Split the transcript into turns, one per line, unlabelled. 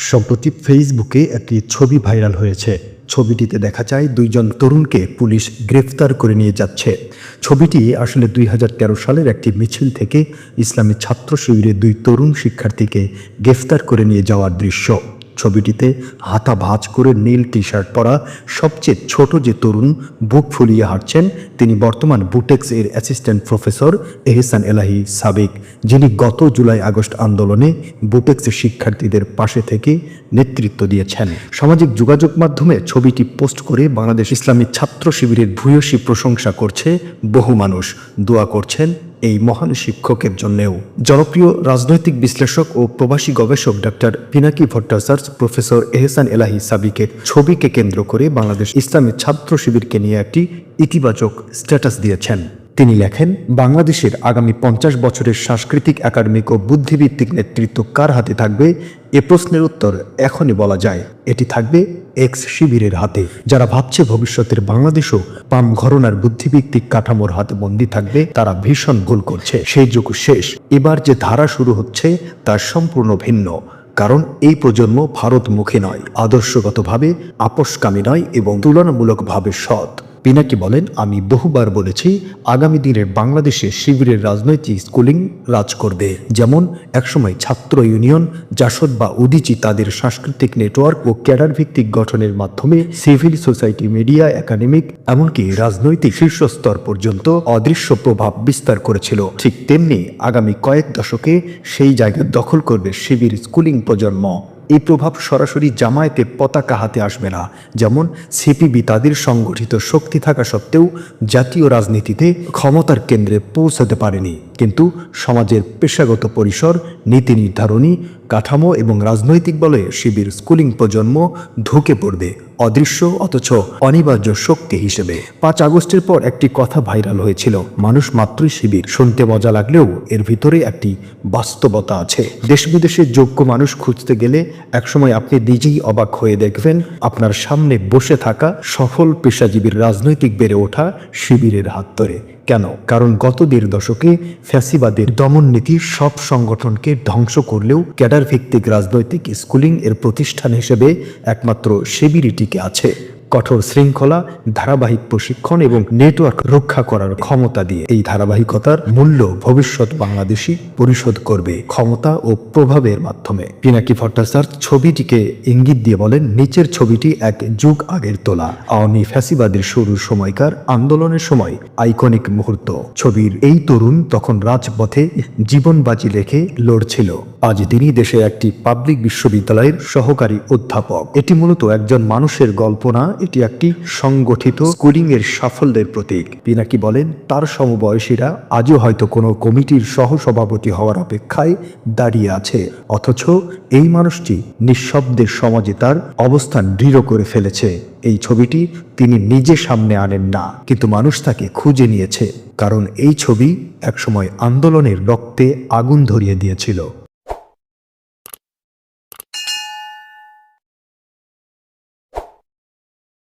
সম্প্রতি ফেসবুকে একটি ছবি ভাইরাল হয়েছে। ছবিটিতে দেখা যায় দুইজন তরুণকে পুলিশ গ্রেফতার করে নিয়ে যাচ্ছে। ছবিটি আসলে দুই হাজার তেরো সালের একটি মিছিল থেকে ইসলামী ছাত্র শিবিরে দুই তরুণ শিক্ষার্থীকে গ্রেফতার করে নিয়ে যাওয়ার দৃশ্য। ছবিটিতে হাতা ভাঁজ করে নীল টি শার্ট পরা সবচেয়ে ছোট যে তরুণ বুক ফুলিয়ে হাঁটছেন তিনি বর্তমান বুটেক্স এর অ্যাসিস্ট্যান্ট প্রফেসর এহসান এলাহি সাবেক, যিনি গত জুলাই আগস্ট আন্দোলনে বুটেক্সের শিক্ষার্থীদের পাশে থেকে নেতৃত্ব দিয়েছেন। সামাজিক যোগাযোগ মাধ্যমে ছবিটি পোস্ট করে বাংলাদেশ ইসলামী ছাত্র শিবিরের ভূয়সী প্রশংসা করছে বহু মানুষ। দোয়া করছেন এই মহান শিক্ষকের জন্যেও। জনপ্রিয় রাজনৈতিক বিশ্লেষক ও প্রবাসী গবেষক ডক্টর পিনাকি ভট্টাচার্য, প্রফেসর এহসান এলাহি সাবিকে ছবিকে কেন্দ্র করে বাংলাদেশ ইসলামী ছাত্র শিবিরকে নিয়ে একটি ইতিবাচক স্ট্যাটাস দিয়েছেন। তিনি লেখেন, বাংলাদেশের আগামী পঞ্চাশ বছরের সাংস্কৃতিক, একাডেমিক ও বুদ্ধিভিত্তিক নেতৃত্ব কার হাতে থাকবে? এ প্রশ্নের উত্তর এখনই বলা যায়। এটি থাকবে এক্স শিবিরের হাতে। যারা ভাবছে ভবিষ্যতের বাংলাদেশও পাম ঘরনার বুদ্ধিভিত্তিক কাঠামোর হাতে বন্দী থাকবে, তারা ভীষণ ভুল করছে। সেই যুগ শেষ। এবার যে ধারা শুরু হচ্ছে, তা সম্পূর্ণ ভিন্ন। কারণ এই প্রজন্ম ভারতমুখী নয়। আদর্শগতভাবে আপোষকামী নয় এবং তুলনামূলকভাবে সৎ। পিনাকি বলেন, আমি বহুবার বলেছি, আগামী দিনের বাংলাদেশে শিবিরের রাজনৈতিক স্কুলিং রাজ করবে। যেমন, একসময় ছাত্র ইউনিয়ন, জাসদ বা উদিচি তাদের সাংস্কৃতিক নেটওয়ার্ক ও ক্যাডার ভিত্তিক গঠনের মাধ্যমে সিভিল সোসাইটি মিডিয়া, একাডেমিক, এমনকি রাজনৈতিক শীর্ষস্তর পর্যন্ত অদৃশ্য প্রভাব বিস্তার করেছিল। ঠিক তেমনি আগামী কয়েক দশকে সেই জায়গা দখল করবে শিবির স্কুলিং প্রজন্ম। এই প্রভাব সরাসরি জামায়াতে পতাকা হাতে আসবে না। যেমন সিপিবি তাদের সংগঠিত শক্তি থাকা সত্ত্বেও জাতীয় রাজনীতিতে ক্ষমতার কেন্দ্রে পৌঁছাতে পারেনি। কিন্তু সমাজের পেশাগত পরিসর, নীতি নির্ধারণী, কাঠামো এবং রাজনৈতিক বলে শিবির স্কুলিং প্রজন্ম ঢুকে পড়বে অদৃশ্য অথচ অনিবার্য শক্তি হিসেবে। পাঁচ আগস্টের পর একটি কথা ভাইরাল হয়েছিল, মানুষ মাত্রই শিবির। শুনতে মজা লাগলেও এর ভিতরে একটি বাস্তবতা আছে। দেশ বিদেশে যোগ্য মানুষ খুঁজতে গেলে একসময় আপনি নিজেই অবাক হয়ে দেখবেন, আপনার সামনে বসে থাকা সফল পেশাজীবীর রাজনৈতিক বেড়ে ওঠা শিবিরের হাত ধরে। কেন? কারণ গত দেড় দশকে ফ্যাসিবাদের দমন নীতি সব সংগঠনকে ধ্বংস করলেও ক্যাডার ভিত্তিক রাজনৈতিক স্কুলিং এর প্রতিষ্ঠান হিসেবে একমাত্র সেবিরিটিকে আছে। কঠোর শৃঙ্খলা, ধারাবাহিক প্রশিক্ষণ এবং নেটওয়ার্ক রক্ষা করার ক্ষমতা দিয়ে এই ধারাবাহিকতার মূল্য ভবিষ্যৎ বাংলাদেশি পরিশোধ করবে ক্ষমতা ও প্রভাবের মাধ্যমে। পিনাকি ভট্টাচার্য ছবিটিকে ইঙ্গিত দিয়ে বলেন, নিচের ছবিটি এক যুগ আগের তোলা। আওয়ামী ফ্যাসিবাদের শুরুর সময়কার আন্দোলনের সময় আইকনিক মুহূর্ত। ছবির এই তরুণ তখন রাজপথে জীবন বাজি রেখে লড়ছিল। আজ তিনি দেশে একটি পাবলিক বিশ্ববিদ্যালয়ের সহকারী অধ্যাপক। এটি মূলত একজন মানুষের গল্প না এটি একটি সংগঠিত স্কুলিং এর সাফল্যের প্রতীক। পিনাকি বলেন, তার সমবয়সীরা আজও হয়তো কোনো কমিটির সহসভাপতি হওয়ার অপেক্ষায় দাঁড়িয়ে আছে। অথচ এই মানুষটি নিঃশব্দে সমাজে তার অবস্থান দৃঢ় করে ফেলেছে। এই ছবিটি তিনি নিজে সামনে আনেন না, কিন্তু মানুষ তাকে খুঁজে নিয়েছে। কারণ এই ছবি একসময় আন্দোলনের রক্তে আগুন ধরিয়ে দিয়েছিল।